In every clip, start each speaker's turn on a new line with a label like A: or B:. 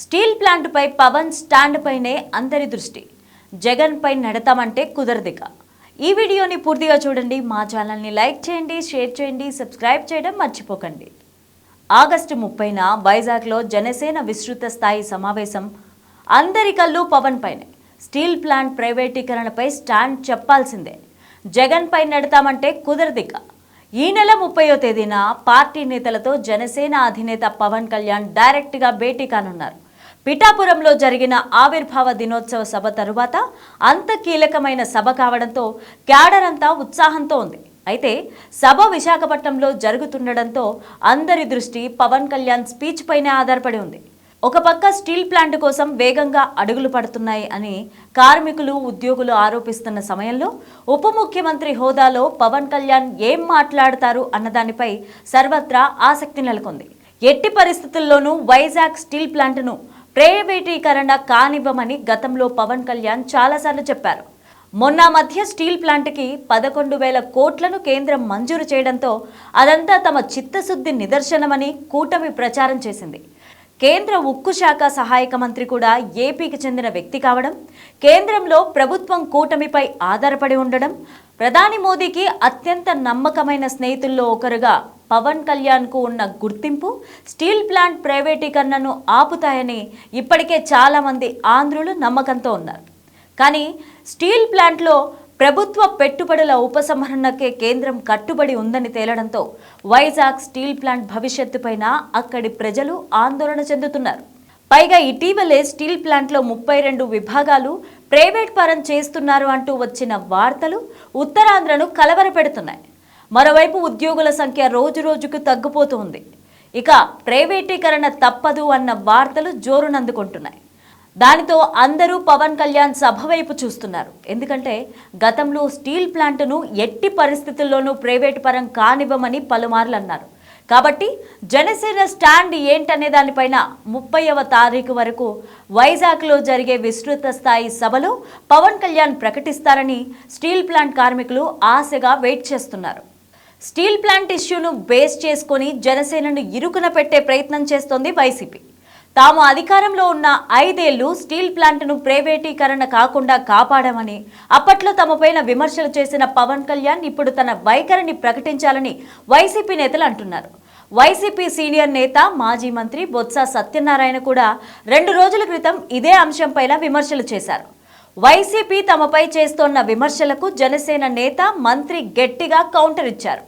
A: Steel ప్లాంట్పై Pawan stand పైనే అందరి దృష్టి. జగన్పై నడతామంటే కుదరదిక. ఈ వీడియోని పూర్తిగా చూడండి మా ఛానల్ని లైక్ చేయండి షేర్ చేయండి సబ్స్క్రైబ్ చేయడం మర్చిపోకండి. ఆగస్టు ముప్పైన వైజాగ్లో జనసేన విస్తృత స్థాయి సమావేశం. అందరి కళ్ళు పవన్ పైనే. స్టీల్ ప్లాంట్ ప్రైవేటీకరణపై స్టాండ్ చెప్పాల్సిందే. జగన్ పై నడతామంటే కుదరదిక. ఈ నెల ముప్పయో తేదీన పార్టీ నేతలతో జనసేన అధినేత పవన్ కళ్యాణ్ డైరెక్ట్గా భేటీ కానున్నారు. పిఠాపురంలో జరిగిన ఆవిర్భావ దినోత్సవ సభ తరువాత అంత కీలకమైన సభ కావడంతో క్యాడర్ అంతా ఉత్సాహంతో ఉంది. అయితే సభ విశాఖపట్నంలో జరుగుతుండడంతో అందరి దృష్టి పవన్ కళ్యాణ్ స్పీచ్ పైనే ఆధారపడి ఉంది. ఒక పక్క స్టీల్ ప్లాంట్ కోసం వేగంగా అడుగులు పడుతున్నాయి అని కార్మికులు ఉద్యోగులు ఆరోపిస్తున్న సమయంలో ఉప ముఖ్యమంత్రి హోదాలో పవన్ కళ్యాణ్ ఏం మాట్లాడతారు అన్నదానిపై సర్వత్రా ఆసక్తి నెలకొంది. ఎట్టి పరిస్థితుల్లోనూ వైజాగ్ స్టీల్ ప్లాంట్ను ప్రైవేటీకరణ కానివ్వమని గతంలో పవన్ కళ్యాణ్ చాలాసార్లు చెప్పారు. మొన్న మధ్య స్టీల్ ప్లాంట్కి పదకొండు వేల కోట్లను కేంద్రం మంజూరు చేయడంతో అదంతా తమ చిత్తశుద్ధి నిదర్శనమని కూటమి ప్రచారం చేసింది. కేంద్ర ఉక్కు శాఖ సహాయక మంత్రి కూడా ఏపీకి చెందిన వ్యక్తి కావడం కేంద్రంలో ప్రభుత్వం కూటమిపై ఆధారపడి ఉండడం ప్రధాని మోదీకి అత్యంత నమ్మకమైన స్నేహితుల్లో ఒకరుగా పవన్ కళ్యాణ్కు ఉన్న గుర్తింపు స్టీల్ ప్లాంట్ ప్రైవేటీకరణను ఆపుతాయని ఇప్పటికే చాలామంది ఆంధ్రులు నమ్మకంతో ఉన్నారు. కానీ స్టీల్ ప్లాంట్లో ప్రభుత్వ పెట్టుబడుల ఉపసంహరణకే కేంద్రం కట్టుబడి ఉందని తేలడంతో వైజాగ్ స్టీల్ ప్లాంట్ భవిష్యత్తుపైన అక్కడి ప్రజలు ఆందోళన చెందుతున్నారు. పైగా ఇటీవలే స్టీల్ ప్లాంట్లో ముప్పై రెండు విభాగాలు ప్రైవేట్ పరం చేస్తున్నారు అంటూ వచ్చిన వార్తలు ఉత్తరాంధ్రను కలవరపెడుతున్నాయి. మరోవైపు ఉద్యోగుల సంఖ్య రోజు రోజుకు తగ్గిపోతుంది. ఇక ప్రైవేటీకరణ తప్పదు అన్న వార్తలు జోరునందుకుంటున్నాయి. దానితో అందరూ పవన్ కళ్యాణ్ సభ వైపు చూస్తున్నారు. ఎందుకంటే గతంలో స్టీల్ ప్లాంట్ను ఎట్టి పరిస్థితుల్లోనూ ప్రైవేట్ పరం కానివ్వమని పలుమార్లు అన్నారు కాబట్టి జనసేన స్టాండ్ ఏంటనే దానిపైన ముప్పైవ తారీఖు వరకు వైజాగ్లో జరిగే విస్తృత స్థాయి సభలో పవన్ కళ్యాణ్ ప్రకటిస్తారని స్టీల్ ప్లాంట్ కార్మికులు ఆశగా వెయిట్ చేస్తున్నారు. స్టీల్ ప్లాంట్ ఇష్యూను బేస్ చేసుకొని జనసేనను ఇరుకున పెట్టే ప్రయత్నం చేస్తోంది వైసీపీ. తాము అధికారంలో ఉన్న ఐదేళ్ళు స్టీల్ ప్లాంట్ను ప్రైవేటీకరణ కాకుండా కాపాడమని అప్పట్లో తమపైన విమర్శలు చేసిన పవన్ కళ్యాణ్ ఇప్పుడు తన వైఖరిని ప్రకటించాలని వైసీపీ నేతలు అంటున్నారు. వైసీపీ సీనియర్ నేత మాజీ మంత్రి బొత్స సత్యనారాయణ కూడా రెండు రోజుల క్రితం ఇదే అంశంపైన విమర్శలు చేశారు. వైసీపీ తమపై చేస్తోన్న విమర్శలకు జనసేన నేత మంత్రి గట్టిగా కౌంటర్ ఇచ్చారు.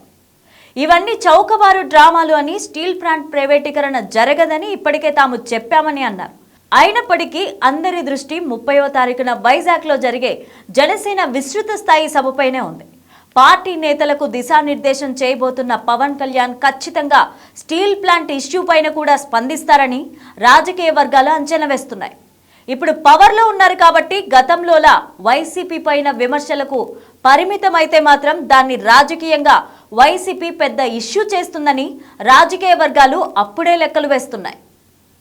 A: ఇవన్నీ చౌకబారు డ్రామాలు అని స్టీల్ ప్లాంట్ ప్రైవేటీకరణ జరగదని ఇప్పటికే తాము చెప్పామని అన్నారు. అయినప్పటికీ అందరి దృష్టి ముప్పైవ తారీఖున వైజాగ్లో జరిగే జనసేన విస్తృత స్థాయి సభపైనే ఉంది. పార్టీ నేతలకు దిశానిర్దేశం చేయబోతున్న పవన్ కళ్యాణ్ ఖచ్చితంగా స్టీల్ ప్లాంట్ ఇష్యూ పైన కూడా స్పందిస్తారని రాజకీయ వర్గాలు అంచనా వేస్తున్నాయి. ఇప్పుడు పవర్లో ఉన్నారు కాబట్టి గతంలోలా వైసీపీ పైన విమర్శలకు పరిమితమైతే మాత్రం దాన్ని రాజకీయంగా వైసీపీ పెద్ద ఇష్యూ చేస్తుందని రాజకీయ వర్గాలు అప్పుడే లెక్కలు వేస్తున్నాయి.